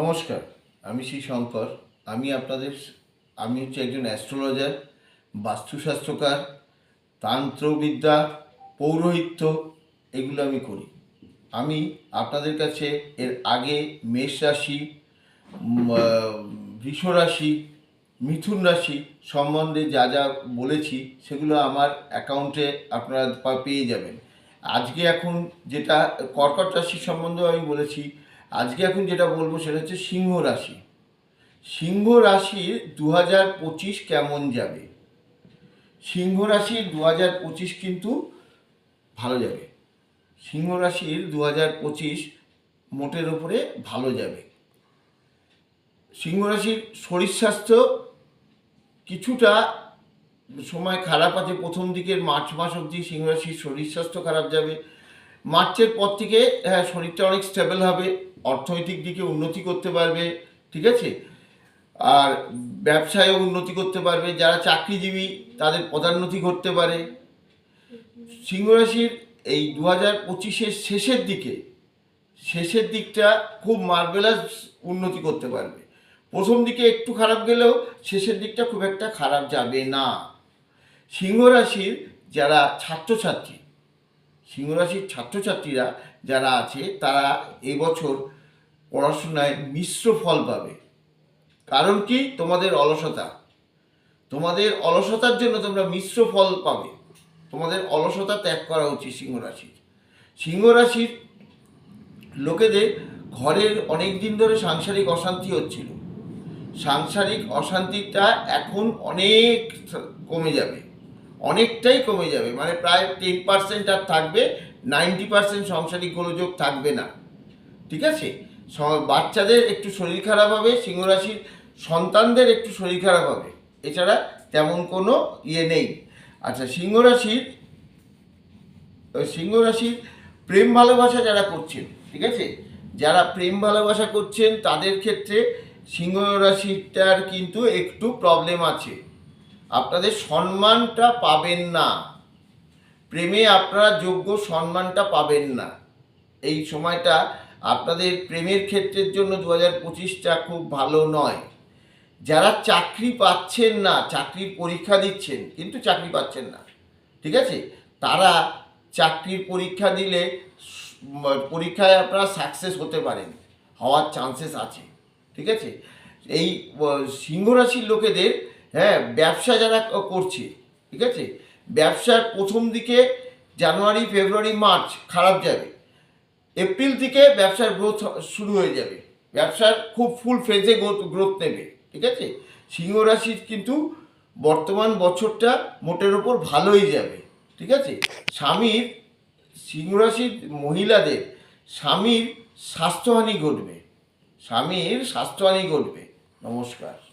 নমস্কার, আমি শ্রী শঙ্কর। আমি আপনাদের আমি হচ্ছে একজন অ্যাস্ট্রোলজার, বাস্তুশাস্ত্রকার, তান্ত্রবিদ্যা, পৌরোহিত্য, এগুলো আমি করি। আমি আপনাদের কাছে এর আগে মেষ রাশি বৃষ রাশি, মিথুন রাশি সম্বন্ধে যা যা বলেছি, সেগুলো আমার অ্যাকাউন্টে আপনারা পেয়ে যাবেন। আজকে এখন যেটা কর্কট রাশি সম্বন্ধেও আমি বলেছি আজকে এখন যেটা বলব সেটা হচ্ছে সিংহ রাশি। সিংহ রাশির দু হাজার পঁচিশ কেমন যাবে? সিংহ রাশির দু হাজার পঁচিশ কিন্তু ভালো যাবে। সিংহ রাশির দু হাজার পঁচিশ মোটের ওপরে ভালো যাবে। সিংহ রাশির শরীর স্বাস্থ্য কিছুটা সময় খারাপ আছে। প্রথম দিকের মার্চ মাস অবধি সিংহ রাশির শরীর স্বাস্থ্য খারাপ যাবে। মার্চের পর থেকে হ্যাঁ শরীরটা অনেক স্টেবল হবে, অর্থনৈতিক দিকে উন্নতি করতে পারবে, ঠিক আছে? আর ব্যবসায়ও উন্নতি করতে পারবে, যারা চাকরিজীবী তাদের পদোন্নতি ঘটতে পারে। সিংহ রাশির এই দু হাজার পঁচিশের শেষের দিকে, শেষের দিকটা খুব মার্বেলাস উন্নতি করতে পারবে। প্রথম দিকে একটু খারাপ গেলেও শেষের দিকটা খুব একটা খারাপ যাবে না। সিংহ রাশির যারা ছাত্রছাত্রী সিংহ রাশির ছাত্রছাত্রীরা যারা আছে, তারা এবছর পড়াশোনায় মিশ্র ফল পাবে। কারণ কি? তোমাদের অলসতা। তোমাদের অলসতার জন্য তোমরা মিশ্র ফল পাবে। তোমাদের অলসতা ত্যাগ করা উচিত সিংহ রাশির লোকেদের ঘরের অনেক দিন ধরে সাংসারিক অশান্তি হচ্ছিল। সাংসারিক অশান্তিটা এখন অনেক কমে যাবে। অনেকটাই কমে যাবে। মানে প্রায় টেন পার্সেন্ট আর থাকবে নাইনটি পার্সেন্ট সংসারিক গোলযোগ থাকবে না। ঠিক আছে? বাচ্চাদের একটু শরীর খারাপ হবে, সিংহরাশির সন্তানদের একটু শরীর খারাপ হবে। এছাড়া তেমন কোনো ইয়ে নেই। আচ্ছা সিংহরাশির, ওই সিংহ রাশির প্রেম ভালোবাসা যারা করছেন, ঠিক আছে? যারা প্রেম ভালোবাসা করছেন, তাদের ক্ষেত্রে সিংহ রাশিটার কিন্তু একটু প্রবলেম আছে। আপনাদের সম্মানটা পাবেন না। প্রেমে আপনারা যোগ্য সম্মানটা পাবেন না। এই সময়টা আপনাদের প্রেমের ক্ষেত্রের জন্য দু হাজার পঁচিশটা খুব ভালো নয়। যারা চাকরি পাচ্ছেন না, চাকরির পরীক্ষা দিচ্ছেন, কিন্তু চাকরি পাচ্ছেন না, ঠিক আছে? তারা চাকরির পরীক্ষা দিলে পরীক্ষায় আপনারা সাকসেস হতে পারেন, হওয়ার চান্সেস আছে, ঠিক আছে? এই সিংহরাশির লোকেদের হ্যাঁ ব্যবসা যারা করছে, ঠিক আছে? ব্যবসার প্রথম দিকে জানুয়ারি, ফেব্রুয়ারি, মার্চ খারাপ যাবে। এপ্রিল থেকে ব্যবসার গ্রোথ শুরু হয়ে যাবে। ব্যবসার খুব ফুল গ্রোথ গ্রোথ নেবে, ঠিক আছে? সিংহ রাশির কিন্তু বর্তমান বছরটা মোটের ওপর ভালোই যাবে, ঠিক আছে? স্বামীর, সিংহ রাশির মহিলাদের স্বামীর স্বাস্থ্যহানি ঘটবে। স্বামীর স্বাস্থ্যহানি ঘটবে। নমস্কার।